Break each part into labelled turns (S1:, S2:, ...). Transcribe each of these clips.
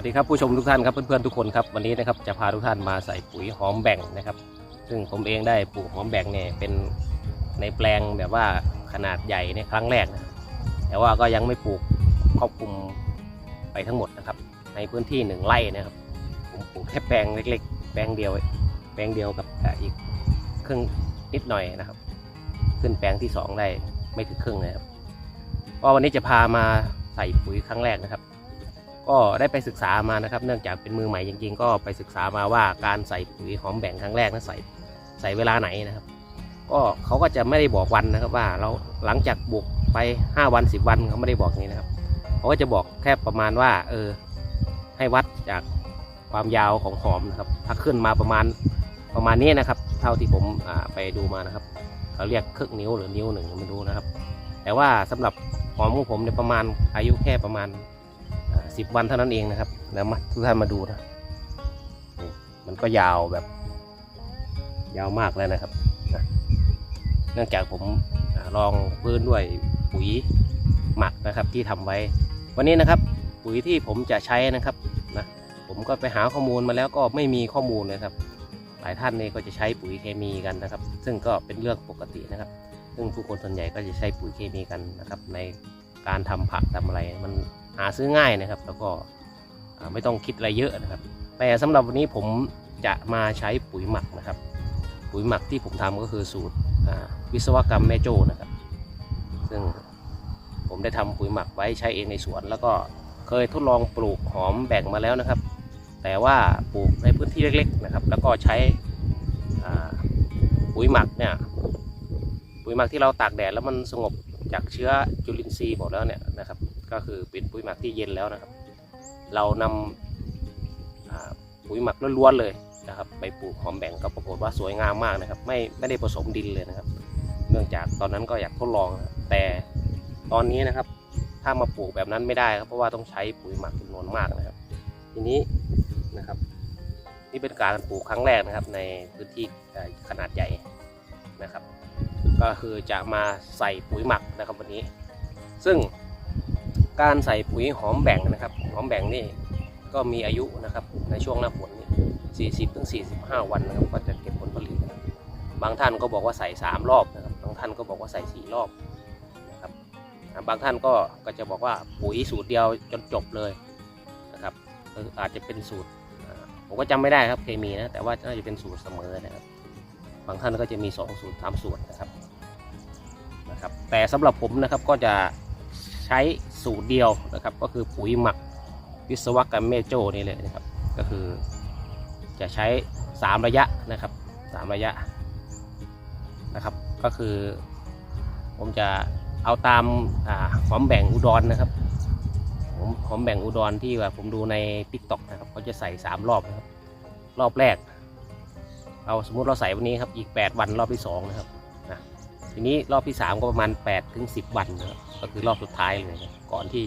S1: วัสดีครับผู้ชมทุกท่านครับเพื่อนๆทุกคนครับวันนี้นะครับจะพาทุกท่านมาใส่ปุ๋ยหอมแบ่งนะครับ ซึ่งผมเองได้ปลูกหอมแบ่งเนี่ยเป็นในแปลงแบบว่าขนาดใหญ่ในครั้งแรกนะแต่ว่าก็ยังไม่ปลูกครอบคลุมไปทั้งหมดนะครับ ในพื้นที่หนึ่งไร่นะครับ ผมปลูกแค่แปลงเล็ก ๆ แปลงเดียว แปลงเดียวกับอีกครึ่งนิดหน่อยนะครับ ขึ้นแปลงที่สองได้ไม่ถึงครึ่งนะครับก็วันนี้จะพามาใส่ปุ๋ยครั้งแรกนะครับ ก็ได้ไปศึกษามานะครับ เนื่องจากเป็นมือใหม่จริง ๆ ก็ไปศึกษามาว่าการใส่ปุ๋ยหอมแบ่งครั้งแรกนั้นใส่ใส่เวลาไหนนะครับ ก็เขาก็จะไม่ได้บอกวันนะครับว่าเราหลังจากบุกไป 5 วัน 10 วันเขาไม่ได้บอกอย่างนี้นะครับเขาก็จะบอกแค่ประมาณว่าเออให้วัดจากความยาวของหอมนะครับ ถ้าขึ้นมาประมาณประมาณนี้นะครับ เท่าที่ผมไปดูมานะครับเขาเรียกครึ่งนิ้วหรือนิ้วหนึ่งไม่รู้นะครับ แต่ว่าสำหรับหอมของผมเนี่ยประมาณอายุแค่ประมาณ สิบวันเท่านั้นเองนะครับแล้วมาทุกท่านมาดูนะมันก็ยาวแบบ ยาวมากแล้วนะครับนะเนื่องจากผมลองพื้นด้วยปุ๋ยหมักนะครับที่ทำไว้ วันนี้นะครับปุ๋ยที่ผมจะใช้นะครับนะผมก็ไปหาข้อมูลมาแล้วก็ไม่มีข้อมูลเลยครับ หลายท่านเนี่ยก็จะใช้ปุ๋ยเคมีกันนะครับ ซึ่งก็เป็นเรื่องปกตินะครับ ซึ่งผู้คนส่วนใหญ่ก็จะใช้ปุ๋ยเคมีกันนะครับ ในการทำผักทำอะไรมันาซื้อง่ายนะครับ แล้วก็ไม่ต้องคิดอะไรเยอะนะครับ แต่สำหรับวันนี้ผมจะมาใช้ปุ๋ยหมักนะครับ ปุ๋ยหมักที่ผมทำก็คือสูตรวิศวกรรมแม่โจ้นะครับ ซึ่งผมได้ทำปุ๋ยหมักไว้ใช้เองในสวน แล้วก็เคยทดลองปลูกหอมแบ่งมาแล้วนะครับ แต่ว่าปลูกในพื้นที่เล็กๆนะครับ แล้วก็ใช้ปุ๋ยหมักเนี่ยปุ๋ยหมักที่เราตากแดดแล้วมันสงบจากเชื้อจุลินทรีย์หมดแล้วเนี่ยนะครับ ก็คือเป็นปุ๋ยหมักที่เย็นแล้วนะครับ เรานำอ่าปุ๋ยหมักล้วนๆเลยนะครับ ไปปลูกหอมแบ่งก็ปรากฏว่าสวยงามมากนะครับ ไม่ไม่ได้ผสมดินเลยนะครับ เนื่องจากตอนนั้นก็อยากทดลองนะแต่ตอนนี้นะครับ ถ้ามาปลูกแบบนั้นไม่ได้ครับเพราะว่าต้องใช้ปุ๋ยหมักจำนวนมากนะครับ ทีนี้นะครับ นี่เป็นการปลูกครั้งแรกนะครับ ในพื้นที่ขนาดใหญ่นะครับ ก็คือจะมาใส่ปุ๋ยหมักนะครับวันนี้ ซึ่ง การใส่ปุ๋ยหอมแบ่งนะครับ หอมแบ่งนี่ก็มีอายุนะครับในช่วงหน้าฝนนี่40ถึง45วันนะครับก็จะเก็บผลผลิตนะบางท่านก็บอกว่าใส่3รอบนะครับบางท่านก็บอกว่าใส่4รอบนะครับบางท่านก็ก็จะบอกว่าปุ๋ยสูตรเดียวจนจบเลยนะครับอาจจะเป็นสูตรผมก็จำไม่ได้ครับเคมีนะแต่ว่าน่าจะเป็นสูตรเสมอนะครับ บางท่านก็จะมี2สูตร3สูตรนะครับนะครับ แต่สำหรับผมนะครับก็จะ ใช้สูตรเดียวนะครับ ก็คือปุ๋ยหมักวิศวกรรมเมโจนี่เลยนะครับ ก็คือจะใช้ 3 ระยะนะครับ 3 ระยะนะครับ ก็คือผมจะเอาตามอาหอมแบ่งอุดรนะครับผมหอมแบ่งอุดรที่ว่าผมดูใน t ิ k t o k นะครับเขาจะใส่ 3 รอบนะครับ รอบแรกเราสมมุติเราใส่วันนี้ครับอีก 8 วันรอบที่2นะครับ ทีนี้รอบที่3ก็ประมาณ8ถึง10วันนะครับก็คือรอบสุดท้ายเลยนะก่อนที่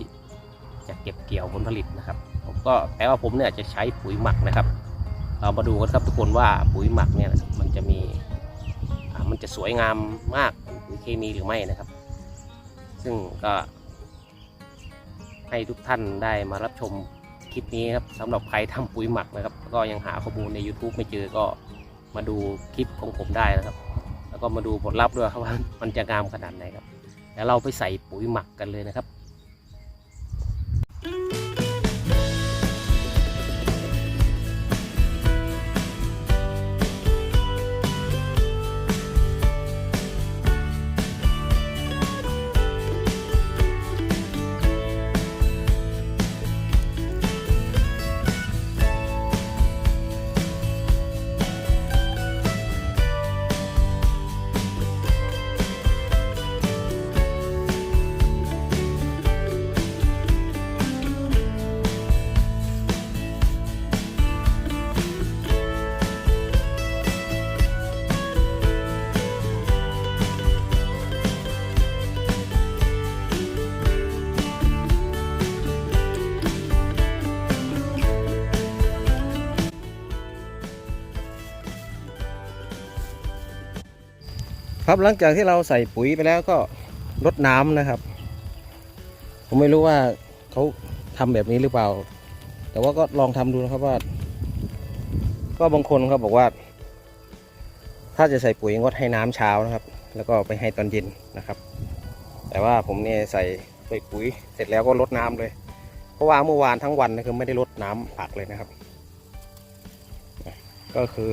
S1: จะเก็บเกี่ยวผลผลิตนะครับ ผมก็แต่ว่าผมเนี่ยจะใช้ปุ๋ยหมักนะครับ เรามาดูกันครับทุกคนว่าปุ๋ยหมักเนี่ยมันจะมีมันจะสวยงามมากปุ๋ยเคมีหรือไม่นะครับ ซึ่งก็ให้ทุกท่านได้มารับชมคลิปนี้ครับสำหรับใครทำปุ๋ยหมักนะครับ ก็ยังหาข้อมูลใน YouTube ไม่เจอก็มาดูคลิปของผมได้นะครับ ก็มาดูผลลัพธ์ด้วยครับว่ามันจะงามขนาดไหนครับแล้วเราไปใส่ปุ๋ยหมักกันเลยนะครับ ครับหลังจากที่เราใส่ปุ๋ยไปแล้วก็รดน้ำนะครับ ผมไม่รู้ว่าเขาทำแบบนี้หรือเปล่า แต่ว่าก็ลองทำดูนะครับว่า ก็บางคนเขาบอกว่า ถ้าจะใส่ปุ๋ยงดให้น้ำเช้านะครับ แล้วก็ไปให้ตอนเย็นนะครับ แต่ว่าผมเนี่ยใส่ใส่ปุ๋ยเสร็จแล้วก็ลดน้ำเลย เพราะว่าเมื่อวานทั้งวันนะคือไม่ได้ลดน้ำผักเลยนะครับ ก็คือ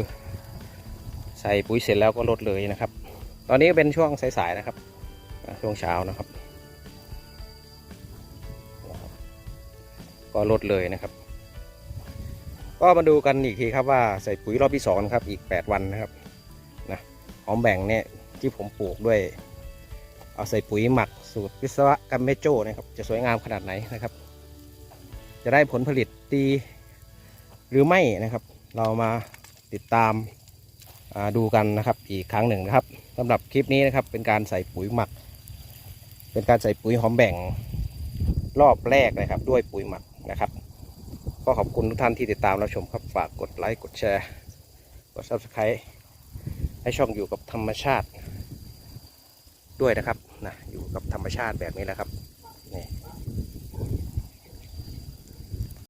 S1: ใส่ปุ๋ยเสร็จแล้วก็ลดเลยนะครับ ตอนนี้เป็นช่วงสายๆนะครับ ช่วงเช้านะครับ ก็ลดเลยนะครับ ก็มาดูกันอีกทีครับว่าใส่ปุ๋ยรอบที่สองนะครับอีก 8 วันนะครับนะหอมแบ่งเนี่ยที่ผมปลูกด้วย เอาใส่ปุ๋ยหมักสูตรวิศวกรรมเมโจนะครับ จะสวยงามขนาดไหนนะครับ จะได้ผลผลิตดีหรือไม่นะครับ เรามาติดตาม ดูกันนะครับอีกครั้งหนึ่งนะครับสำหรับคลิปนี้นะครับเป็นการใส่ปุ๋ยหมัก เป็นการใส่ปุ๋ยหอมแบ่งรอบแรกนะครับ ด้วยปุ๋ยหมักนะครับก็ขอบคุณทุกท่านที่ติดตามรับชมครับฝากกดไลค์กดแชร์กด subscribe ให้ช่องอยู่กับธรรมชาติด้วยนะครับนะอยู่กับธรรมชาติแบบนี้แหละครับ